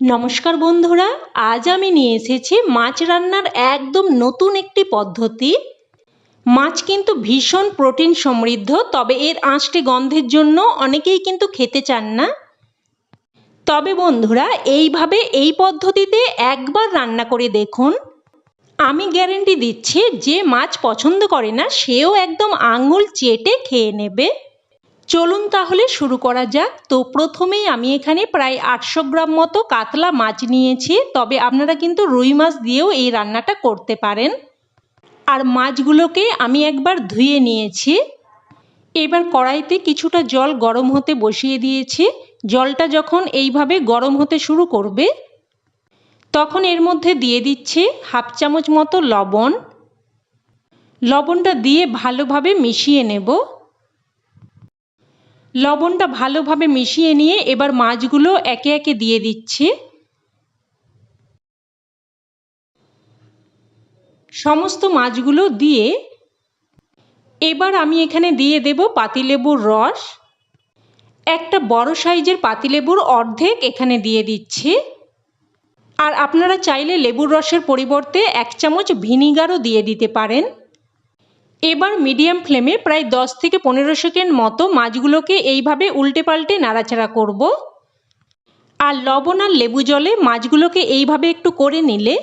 নমস্কার বন্ধুরা, আজ আমি নিয়ে এসেছি মাছ রান্নার একদম নতুন একটি পদ্ধতি। মাছ কিন্তু ভীষণ প্রোটিন সমৃদ্ধ, তবে এর আঁশটে গন্ধের জন্য অনেকেই কিন্তু খেতে চান না। তবে বন্ধুরা, এইভাবে এই পদ্ধতিতে একবার রান্না করে দেখুন। আমি গ্যারেন্টি দিচ্ছি, যে মাছ পছন্দ করে না, সেও একদম আঙুল চেটে খেয়ে নেবে। চলুন তাহলে শুরু করা যাক। তো প্রথমেই আমি এখানে প্রায় আটশো গ্রাম মতো কাতলা মাছ নিয়েছি। তবে আপনারা কিন্তু রুই মাছ দিয়েও এই রান্নাটা করতে পারেন। আর মাছগুলোকে আমি একবার ধুয়ে নিয়েছি। এবার কড়াইতে কিছুটা জল গরম হতে বসিয়ে দিয়েছি। জলটা যখন এইভাবে গরম হতে শুরু করবে, তখন এর মধ্যে দিয়ে দিচ্ছি হাফ চামচ মতো লবণ। লবণটা দিয়ে ভালোভাবে মিশিয়ে নেব। লবণটা ভালোভাবে মিশিয়ে নিয়ে এবার মাছগুলো একে একে দিয়ে দিচ্ছি। সমস্ত মাছগুলো দিয়ে এবার আমি এখানে দিয়ে দেব পাতিলেবুর রস। একটা বড় সাইজের পাতিলেবুর অর্ধেক এখানে দিয়ে দিচ্ছি। আর আপনারা চাইলে লেবুর রসের পরিবর্তে এক চামচ ভিনিগারও দিয়ে দিতে পারেন। এবার মিডিয়াম ফ্লেমে প্রায় দশ থেকে পনেরো সেকেন্ড মতো মাছগুলোকে এইভাবে উল্টে পাল্টে নাড়াচাড়া করব। আর লবণ আর লেবু জলে মাছগুলোকে এইভাবে একটু করে নিলে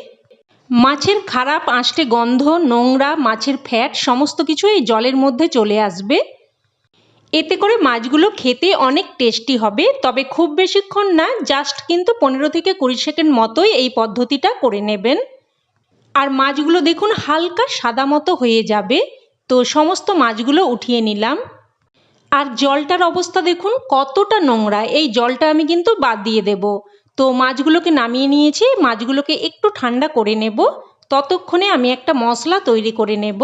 মাছের খারাপ আঁশটে গন্ধ, নোংরা মাছের ফ্যাট সমস্ত কিছু এই জলের মধ্যে চলে আসবে। এতে করে মাছগুলো খেতে অনেক টেস্টি হবে, তবে খুব বেশিক্ষণ না, জাস্ট কিন্তু পনেরো থেকে কুড়ি সেকেন্ড মতোই এই পদ্ধতিটা করে নেবেন। আর মাছগুলো দেখুন হালকা সাদা মতো হয়ে যাবে। তো সমস্ত মাছগুলো উঠিয়ে নিলাম। আর জলটার অবস্থা দেখুন, কতটা নোংরা। এই জলটা আমি কিন্তু বাদ দিয়ে দেব। তো মাছগুলোকে নামিয়ে নিয়েছি, মাছগুলোকে একটু ঠান্ডা করে নেব। ততক্ষণে আমি একটা মশলা তৈরি করে নেব।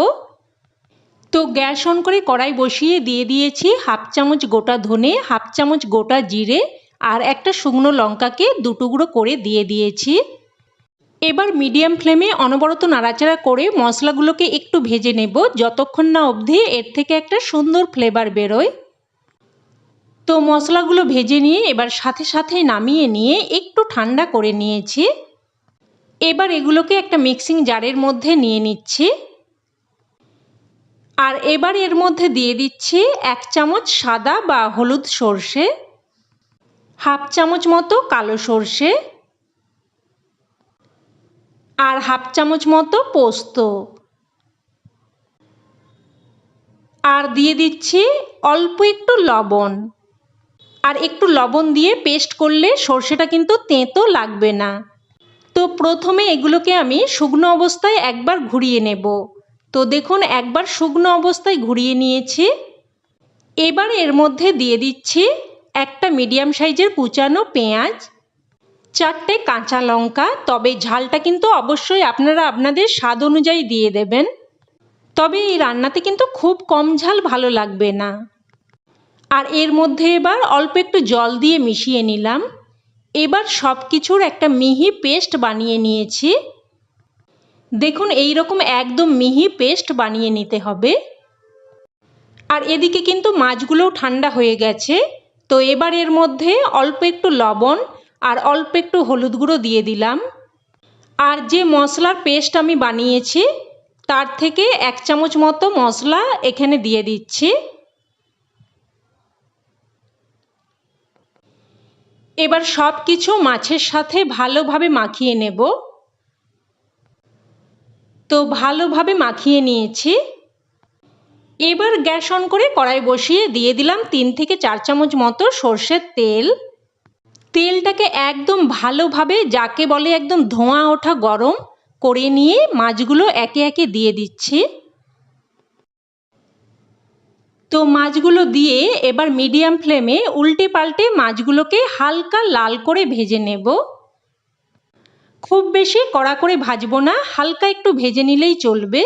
তো গ্যাস অন করে কড়াই বসিয়ে দিয়ে দিয়েছি হাফ চামচ গোটা ধনে, হাফ চামচ গোটা জিরে আর একটা শুকনো লঙ্কাকে দুটুকরো করে দিয়ে দিয়েছি। এবার মিডিয়াম ফ্লেমে অনবরত নাড়াচাড়া করে মশলাগুলোকে একটু ভেজে নেব যতক্ষণ না অবধি এর থেকে একটা সুন্দর ফ্লেভার বেরোয়। তো মশলাগুলো ভেজে নিয়ে এবার সাথে সাথে নামিয়ে নিয়ে একটু ঠান্ডা করে নিয়েছি। এবার এগুলোকে একটা মিক্সিং জারের মধ্যে নিয়ে নিচ্ছি। আর এবার এর মধ্যে দিয়ে দিচ্ছি এক চামচ সাদা বা হলুদ সর্ষে, হাফ চামচ মতো কালো সর্ষে আর হাফ চামচ মতো পোস্ত। আর দিয়ে দিচ্ছি অল্প একটু লবণ। আর একটু লবণ দিয়ে পেস্ট করলে সর্ষেটা কিন্তু তেঁতো লাগবে না। তো প্রথমে এগুলোকে আমি শুকনো অবস্থায় একবার ঘুরিয়ে নেব। তো দেখুন, একবার শুকনো অবস্থায় ঘুরিয়ে নিয়েছি। এবার এর মধ্যে দিয়ে দিচ্ছি একটা মিডিয়াম সাইজের কুচানো পেঁয়াজ। চারটে কাঁচা লঙ্কা, তবে ঝালটা কিন্তু অবশ্যই আপনারা আপনাদের স্বাদ অনুযায়ী দিয়ে দেবেন। তবে এই রান্নাতে কিন্তু খুব কম ঝাল ভালো লাগবে না। আর এর মধ্যে এবার অল্প একটু জল দিয়ে মিশিয়ে নিলাম। এবার সব কিছুর একটা মিহি পেস্ট বানিয়ে নিয়েছি। দেখুন এই রকম একদম মিহি পেস্ট বানিয়ে নিতে হবে। আর এদিকে কিন্তু মাছগুলোও ঠান্ডা হয়ে গেছে। তো এবার এর মধ্যে অল্প একটু লবণ আর অল্প একটু হলুদ গুঁড়ো দিয়ে দিলাম। আর যে মশলার পেস্ট আমি বানিয়েছি, তার থেকে এক চামচ মতো মশলা এখানে দিয়ে দিচ্ছি। এবার সব কিছু মাছের সাথে ভালোভাবে মাখিয়ে নেব। তো ভালোভাবে মাখিয়ে নিয়েছি। এবার গ্যাস অন করে কড়াই বসিয়ে দিয়ে দিলাম তিন থেকে চার চামচ মতো সর্ষের তেল। তেলটাকে একদম ভালোভাবে যাকে বলে একদম ধোঁয়া ওঠা গরম করে নিয়ে মাছগুলো একে একে দিয়ে দিচ্ছি। তো মাছগুলো দিয়ে এবার মিডিয়াম ফ্লেমে উল্টে পাল্টে মাছগুলোকে হালকা লাল করে ভেজে নেব। খুব বেশি কড়া করে ভাজবো না, হালকা একটু ভেজে নিলেই চলবে।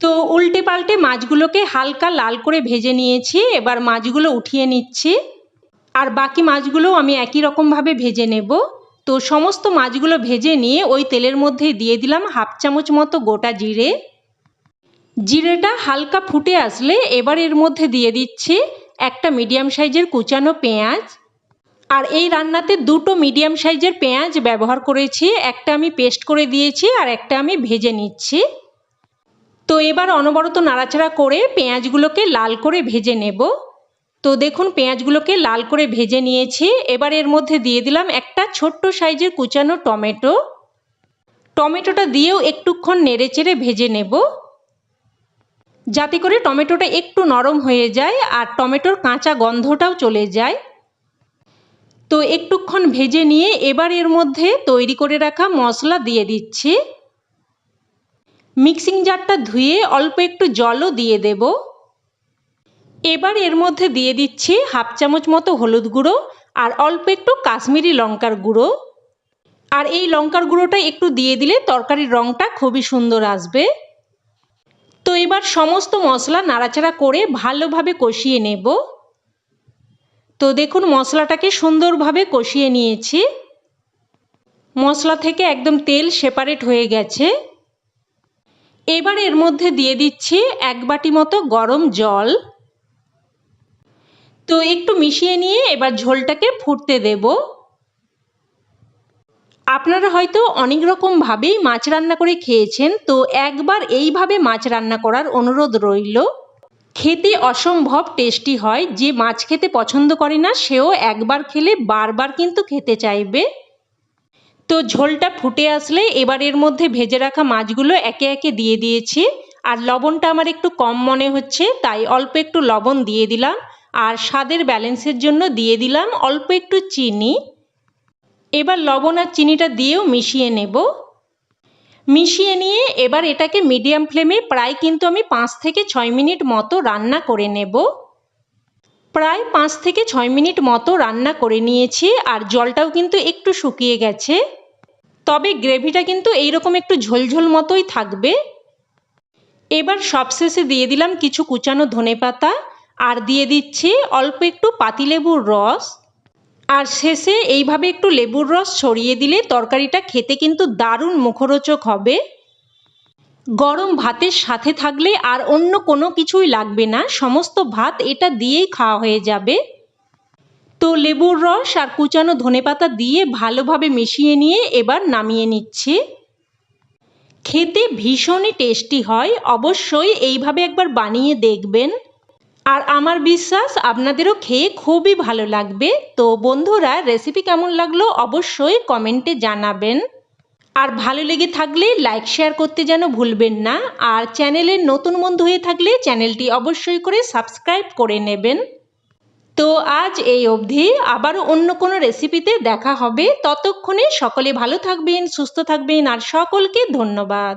তো উল্টে পাল্টে মাছগুলোকে হালকা লাল করে ভেজে নিয়েছি, এবার মাছগুলো উঠিয়ে নিচ্ছি। আর বাকি মাছগুলোও আমি একই রকমভাবে ভেজে নেব। তো সমস্ত মাছগুলো ভেজে নিয়ে ওই তেলের মধ্যে দিয়ে দিলাম হাফ চামচ মতো গোটা জিরে। জিরেটা হালকা ফুটে আসলে এবার এর মধ্যে দিয়ে দিচ্ছি একটা মিডিয়াম সাইজের কুচানো পেঁয়াজ। আর এই রান্নাতে দুটো মিডিয়াম সাইজের পেঁয়াজ ব্যবহার করেছি, একটা আমি পেস্ট করে দিয়েছি আর একটা আমি ভেজে নিচ্ছি। তো এবার অনবরত নাড়াচাড়া করে পেঁয়াজগুলোকে লাল করে ভেজে নেব। তো দেখুন, পেঁয়াজগুলোকে লাল করে ভেজে নিয়েছি। এবার এর মধ্যে দিয়ে দিলাম একটা ছোট্ট সাইজের কুচানো টমেটো। টমেটোটা দিয়েও একটুক্ষণ নেড়ে চেড়ে ভেজে নেব। যাতে করে টমেটোটা একটু নরম হয়ে যায় আর টমেটোর কাঁচা গন্ধটাও চলে যায়। তো একটুক্ষণ ভেজে নিয়ে এবার এর মধ্যে তৈরি করে রাখা মশলা দিয়ে দিচ্ছি। মিক্সিং জারটা ধুয়ে অল্প একটু জলও দিয়ে দেব। এবার এর মধ্যে দিয়ে দিচ্ছি হাফ চামচ মতো হলুদ গুঁড়ো আর অল্প একটু কাশ্মীরি লঙ্কার গুঁড়ো। আর এই লঙ্কার গুঁড়োটা একটু দিয়ে দিলে তরকারির রঙটা খুবই সুন্দর আসবে। তো এবার সমস্ত মশলা নাড়াচাড়া করে ভালোভাবে কষিয়ে নেব। তো দেখুন মশলাটাকে সুন্দরভাবে কষিয়ে নিয়েছি। মশলা থেকে একদম তেল সেপারেট হয়ে গেছে। এবার এর মধ্যে দিয়ে দিচ্ছি এক বাটি মতো গরম জল। তো একটু মিশিয়ে নিয়ে এবার ঝোলটাকে ফুটতে দেব। আপনারা হয়তো অনেক রকমভাবেই মাছ রান্না করে খেয়েছেন, তো একবার এইভাবে মাছ রান্না করার অনুরোধ রইল। খেতে অসম্ভব টেস্টি হয়, যে মাছ খেতে পছন্দ করে না, সেও একবার খেলে বারবার কিন্তু খেতে চাইবে। তো ঝোলটা ফুটে আসলে এবার এর মধ্যে ভেজে রাখা মাছগুলো একে একে দিয়ে দিয়েছি। আর লবণটা আমার একটু কম মনে হচ্ছে, তাই অল্প একটু লবণ দিয়ে দিলাম। আর স্বাদের ব্যালেন্সের জন্য দিয়ে দিলাম অল্প একটু চিনি। এবার লবণ আর চিনিটা দিয়েও মিশিয়ে নেব। মিশিয়ে নিয়ে এবার এটাকে মিডিয়াম ফ্লেমে প্রায় কিন্তু আমি পাঁচ থেকে ছয় মিনিট মতো রান্না করে নেব। প্রায় পাঁচ থেকে ছয় মিনিট মতো রান্না করে নিয়েছি আর জলটাও কিন্তু একটু শুকিয়ে গেছে। তবে গ্রেভিটা কিন্তু এইরকম একটু ঝোলঝোল মতোই থাকবে। এবার সবশেষে দিয়ে দিলাম কিছু কুচানো ধনে পাতা আর দিয়ে দিচ্ছি অল্প একটু পাতিলেবুর রস। আর শেষে এইভাবে একটু লেবুর রস ছড়িয়ে দিলে তরকারিটা খেতে কিন্তু দারুণ মুখরোচক হবে। গরম ভাতের সাথে থাকলে আর অন্য কোনো কিছুই লাগবে না, সমস্ত ভাত এটা দিয়েই খাওয়া হয়ে যাবে। তো লেবুর রস আর কুচানো ধনেপাতা দিয়ে ভালোভাবে মিশিয়ে নিয়ে এবার নামিয়ে নিচ্ছি। খেতে ভীষণই টেস্টি হয়, অবশ্যই এইভাবে একবার বানিয়ে দেখবেন। আর আমার বিশ্বাস আপনাদেরও খেয়ে খুবই ভালো লাগবে। তো বন্ধুরা রেসিপি কেমন লাগল অবশ্যই কমেন্টে জানাবেন। আর ভালো লেগে থাকলে লাইক শেয়ার করতে যেন ভুলবেন না। আর চ্যানেলের নতুন বন্ধু হয়ে থাকলে চ্যানেলটি অবশ্যই করে সাবস্ক্রাইব করে নেবেন। তো আজ এই অবধি, আবারও অন্য কোনো রেসিপিতে দেখা হবে। ততক্ষণে সকলে ভালো থাকবেন, সুস্থ থাকবেন, আর সকলকে ধন্যবাদ।